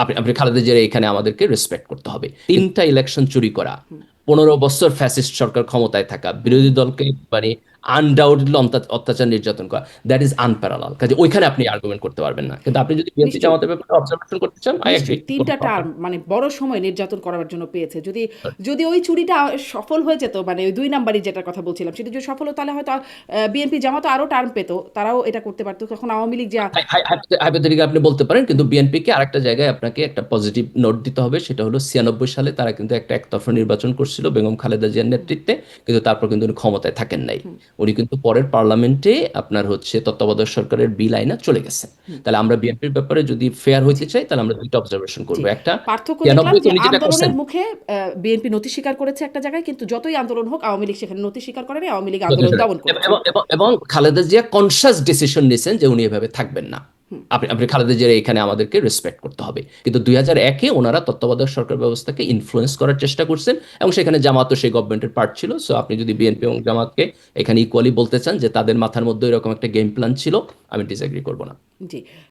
আপনি আপনি খালেদা জিয়ার এখানে আমাদেরকে রেসপেক্ট করতে হবে। তিনটা ইলেকশন চুরি করা, পনেরো বছর ফ্যাসিস্ট সরকার ক্ষমতায় থাকা, বিরোধী দলকে মানে আনডাউটলি অত্যাচার নির্যাতন করা। দ্যাট ইজ আনপ্যারালাল কাজে ওইখানে আপনি আর্গুমেন্ট করতে পারবেন না। কিন্তু আপনি যদি বিএনপি জামাতের ব্যাপারে অবজারভেশন করতে চান আই নিশ্চয়ই, তিনটা টার্ম মানে বড় সময় নির্যাতন করার জন্য পেয়েছে। যদি যদি ওই চুরিটা সফল হয়ে যেত মানে ওই দুই নাম্বারই যেটার কথা বলছিলাম সেটা যদি সফল হতো তাহলে হয়তো বিএনপি জামাত আরও টার্ম পেত। তারাও এটা করতে পারতো। তখন আওয়ামী লীগ যা হাইপোথেটিক আপনি বলতে পারেন কিন্তু বিএনপিকে আরেকটা জায়গায় আপনাকে একটা পজিটিভ নোট দিতে হবে। সেটা হলো ছিয়ানব্বই সালে তারা কিন্তু একটা একতরফা নির্বাচন করছিল বেগম খালেদা জিয়ার নেতৃত্বে। কিন্তু তারপর কিন্তু উনি ক্ষমতায় থাকেন নাই। উনি কিন্তু পরের পার্লামেন্টে আপনার হচ্ছে তত্ত্বাবধায়ক সরকারের বিল আইনা চলে গেছে। তাহলে আমরা বিএনপির ব্যাপারে যদি ফেয়ার হইতে চাই তাহলে আমরা দুইটা অবজারভেশন করব। একটা পার্থক্য আন্দোলনের মুখে বিএনপি নথি স্বীকার করেছে একটা জায়গায় কিন্তু যতই আন্দোলন হোক আওয়ামী লীগ সেখানে নথি স্বীকার করেনি আওয়ামী লীগ আন্দোলন দমন করেছে। এবং- এবং- এবং খালেদা জিয়া কনসাস ডিসিশন নিয়েছেন যে উনি এভাবে থাকবেন না। আপনি খালেদা এখানে আমাদেরকে রেসপেক্ট করতে হবে। কিন্তু দুই হাজার একে ওনারা তত্ত্বাবধায়ক সরকার ব্যবস্থাকে ইনফ্লুয়েস করার চেষ্টা করছেন এবং সেখানে জামাতও সেই গভর্নমেন্টের পার্ট ছিল। সো আপনি যদি বিএনপি এবং জামাতকে এখানে ইকুয়ালি বলতে চান যে তাদের মাথার মধ্যে এরকম একটা গেম প্ল্যান ছিল, আমি ডিসএগ্রি করব না। জি।